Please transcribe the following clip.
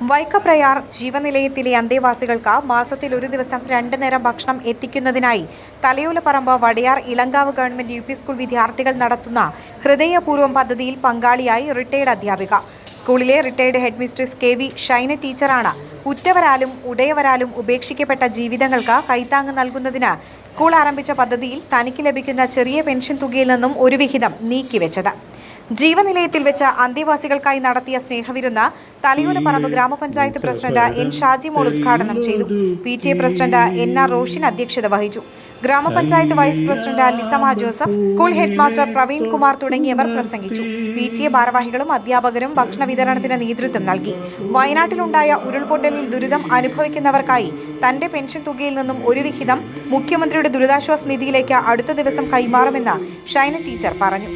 വൈക്കപ്രയാർ ജീവനിലയത്തിലെ അന്തേവാസികൾക്ക് മാസത്തിൽ ഒരു ദിവസം രണ്ട് നേരം ഭക്ഷണം എത്തിക്കുന്നതിനായി Thalayolaparambu Vadayar Ilankavu government U school വിദ്യാർത്ഥികൾ നടത്തുന്ന ഹൃദയപൂർവം പദ്ധതിയിൽ പങ്കാളിയായി റിട്ടയർഡ് അധ്യാപിക. സ്കൂളിലെ retired head mistress K V Shaina ടീച്ചറാണ്. ഉറ്റവരാലും ഉടയവരാലും ഉപേക്ഷിക്കപ്പെട്ട ജീവിതങ്ങൾക്ക് കൈത്താങ്ങ് നൽകുന്നതിന് സ്കൂൾ ആരംഭിച്ച പദ്ധതിയിൽ തനിക്ക് ലഭിക്കുന്ന ചെറിയ പെൻഷൻ തുകയിൽ നിന്നും ഒരു വിഹിതം നീക്കിവെച്ചത്. ജീവനിലയത്തിൽ വെച്ച അന്തേവാസികൾക്കായി നടത്തിയ സ്നേഹവിരുന്ന് തലയോലപ്പറമ്പ് ഗ്രാമപഞ്ചായത്ത് പ്രസിഡന്റ് എൻ ഷാജി മോൾ ഉദ്ഘാടനം ചെയ്തു. P T A president N R Roshin അധ്യക്ഷത വഹിച്ചു. ഗ്രാമപഞ്ചായത്ത് vice president Lisamma Joseph school head master Praveen Kumar തുടങ്ങിയവർ പ്രസംഗിച്ചു. പി ടി എ ഭാരവാഹികളും അധ്യാപകരും ഭക്ഷണ വിതരണത്തിന് നേതൃത്വം നൽകി. വയനാട്ടിലുണ്ടായ ഉരുൾപൊട്ടലിൽ ദുരിതം അനുഭവിക്കുന്നവർക്കായി തന്റെ പെൻഷൻ തുകയിൽ നിന്നും ഒരു വിഹിതം മുഖ്യമന്ത്രിയുടെ ദുരിതാശ്വാസ നിധിയിലേക്ക് അടുത്ത ദിവസം കൈമാറുമെന്ന് ഷൈന ടീച്ചർ പറഞ്ഞു.